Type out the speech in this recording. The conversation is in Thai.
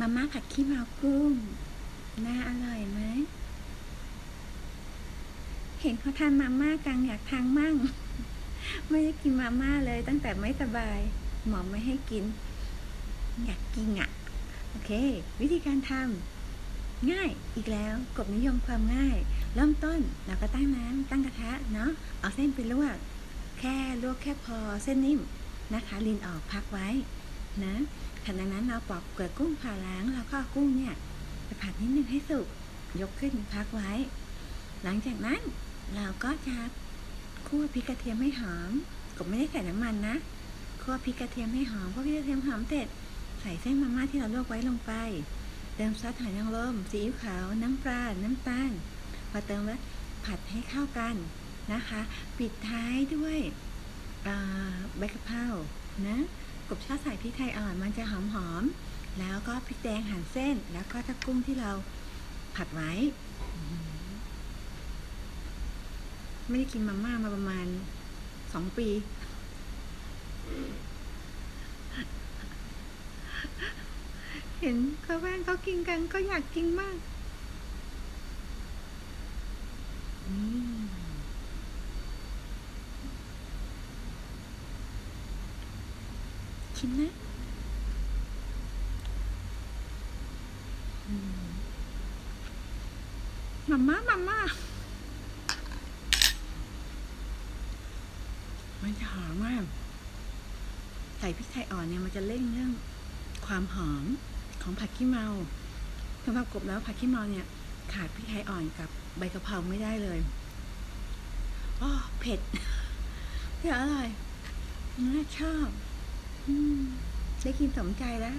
มาม่าผัดขี้เมากุ้ง น่าอร่อยไหม เห็นเขาทานมาม่ากังอยากทานมั่ง ไม่ได้กินมาม่าเลยตั้งแต่ไม่สบาย หมอไม่ให้กิน อยากกินอะ โอเค วิธีการทำง่ายอีกแล้วกฎนิยมความง่าย เริ่มต้นเราก็ตั้งน้ำตั้งกระทะเนาะ เอาเส้นไปลวก แค่ลวกแค่พอเส้นนิ่มนะคะลินออกพักไว้นะ ขณะนั้นเราปอกเกลือกุ้งผ่าล้างแล้วก็กุ้งเนี่ยไปผัดนิดนึงให้สุกยกขึ้นพักไว้ หลังจากนั้นเราก็จะคั่วพริกกระเทียมให้หอมก็ไม่ได้ใส่น้ำมันนะคั่วพริกกระเทียมให้หอมพอพริกกระเทียมหอมเสร็จใส่เส้นมาม่าที่เราลวกไว้ลงไป เติมซอสหอยนางรมซีอิ๊วขาวน้ำปลา น้ำตาลพอเติมแล้วผัดให้เข้ากันนะคะ ปิดท้ายด้วยใบกะเพรานะ กบชาใส่พริกไทยอ่อนมันจะหอมหอมๆแล้วก็พริกแดงหั่นเส้น แล้วก็ถ้ากุ้งที่เราผัดไว้ ไม่ได้กินมาม่ามาประมาณสองปี เห็นเขาแว่นเขากินกันก็อยากกินมากอืม ชิมนะมาม่ามาม่ามันจะหอมมาก ใส่พริกไทยอ่อนเนี่ยมันจะเร่งเรื่องความหอมของผัดขี้เมาสำหรับกบแล้วผัดขี้เมาเนี่ย ขาดพริกไทยอ่อนกับใบกะเพราไม่ได้เลยอ๋อเผ็ดแต่อร่อยน่าชอบ ได้กินสมใจแล้ว